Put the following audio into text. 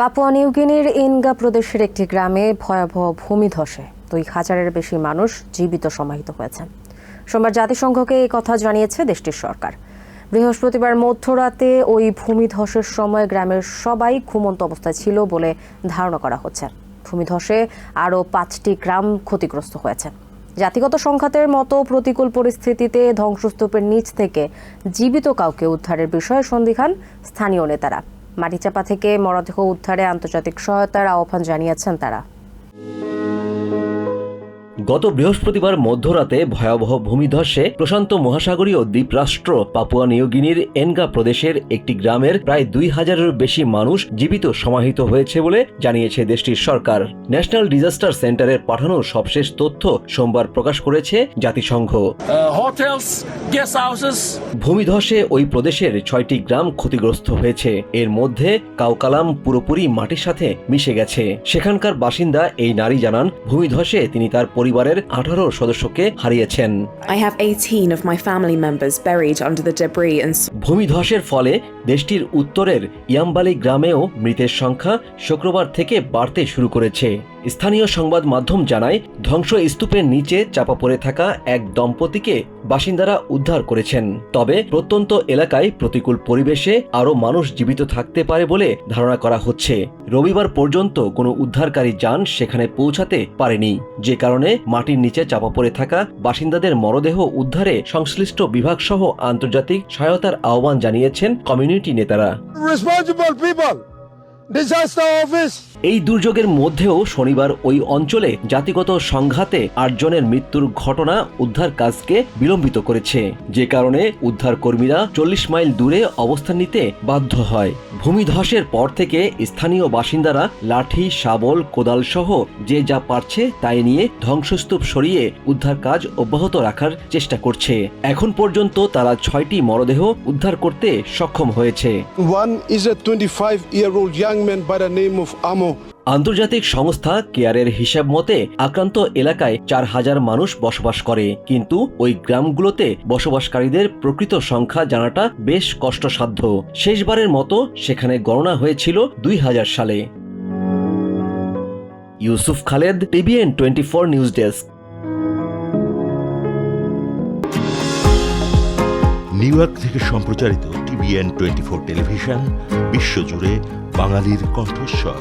Papua নিউগিনির ইনগা প্রদেশের একটি গ্রামে ভয়াবহ ভূমিধসে দুই হাজারের বেশি মানুষ জীবিত সমাহিত হয়েছে। সোমবার জাতিসংঘকে এই কথা জানিয়েছে দেশটির সরকার। বৃহস্পতিবার মধ্যরাতে ওই ভূমিধসের সময় গ্রামের সবাই ঘুমন্ত অবস্থায় ছিল বলে ধারণা করা হচ্ছে। ভূমিধসে আরও পাঁচটি গ্রাম ক্ষতিগ্রস্ত হয়েছে। জাতিগত সংঘাতের মতো প্রতিকূল পরিস্থিতিতে ধ্বংসস্তূপের নিচ থেকে জীবিত কাউকে উদ্ধারের বিষয়ে সন্দিহান স্থানীয় নেতারা। মাটিচাপা থেকে মরদেহ উদ্ধারে আন্তর্জাতিক সহায়তার আহ্বান জানিয়েছেন তারা। গত বৃহস্পতিবার মধ্যরাতে ভয়াবহ ভূমিধসে প্রশান্ত মহাসাগরীয় দ্বীপরাষ্ট্র পাপুয়া নিউগিনির এনগা প্রদেশের একটি গ্রামের প্রায় দুই হাজারের বেশি মানুষ জীবিত সমাহিত হয়েছে বলে জানিয়েছে দেশটির সরকার। ন্যাশনাল ডিজাস্টার সেন্টারের পাঠানো সবশেষ তথ্য সোমবার প্রকাশ করেছে জাতিসংঘ। Uh, ভূমিধসে ওই প্রদেশের ছয়টি গ্রাম ক্ষতিগ্রস্ত হয়েছে। এর মধ্যে কাউকালাম পুরোপুরি মাটির সাথে মিশে গেছে। সেখানকার বাসিন্দা এই নারী জানান ভূমিধসে তিনি তার পরিবারের আঠারো সদস্যকে হারিয়েছেন। I have 18 of my family members buried under the debris and ভূমিধসের ফলে দেশটির উত্তরের ইয়াম্বালি গ্রামেও মৃতের সংখ্যা শুক্রবার থেকে বাড়তে শুরু করেছে। স্থানীয় সংবাদ মাধ্যম জানায় ধ্বংস স্তূপের নিচে চাপা পড়ে থাকা এক দম্পতিকে বাসিন্দারা উদ্ধার করেছেন। তবে প্রত্যন্ত এলাকায় প্রতিকূল পরিবেশে আরও মানুষ জীবিত থাকতে পারে বলে ধারণা করা হচ্ছে। রবিবার পর্যন্ত কোনো উদ্ধারকারী যান সেখানে পৌঁছাতে পারেনি। যে কারণে মাটির নিচে চাপা পড়ে থাকা বাসিন্দাদের মরদেহ উদ্ধারে সংশ্লিষ্ট বিভাগ সহ আন্তর্জাতিক সহায়তার আহ্বান জানিয়েছেন কমিউনিটি নেতারা। Responsible people, disaster office, এই দুর্যোগের মধ্যেও শনিবার ওই অঞ্চলে জাতিগত সংঘাতে আটজনের মৃত্যুর ঘটনা উদ্ধার কাজকে বিলম্বিত করেছে। যে কারণে উদ্ধার কর্মীরা চল্লিশ মাইল দূরে অবস্থান নিতে বাধ্য হয়। ভূমিধসের পর থেকে স্থানীয় বাসিন্দারা লাঠি, শাবল কোদাল সহ যে যা পারছে তাই নিয়ে ধ্বংসস্তূপ সরিয়ে উদ্ধার কাজ অব্যাহত রাখার চেষ্টা করছে। এখন পর্যন্ত তারা ছয়টি মরদেহ উদ্ধার করতে সক্ষম হয়েছে। One is a 25 year old young man by the name of Amo. আন্তর্জাতিক সংস্থা কেয়ারের হিসাব মতে, আক্রান্ত এলাকায় চার হাজার মানুষ বসবাস করে। কিন্তু ওই গ্রামগুলোতে বসবাসকারীদের প্রকৃত সংখ্যা জানাটা বেশ কষ্টসাধ্য। শেষবারের মতো সেখানে গণনা হয়েছিল দুই হাজার সালে। Yusuf Khaled, TVN twenty four news desk. New York থেকে সম্প্রচারিত টিভিএন টোয়েন্টি ফোর টেলিভিশন, বিশ্বজুড়ে বাঙালির কণ্ঠস্বর।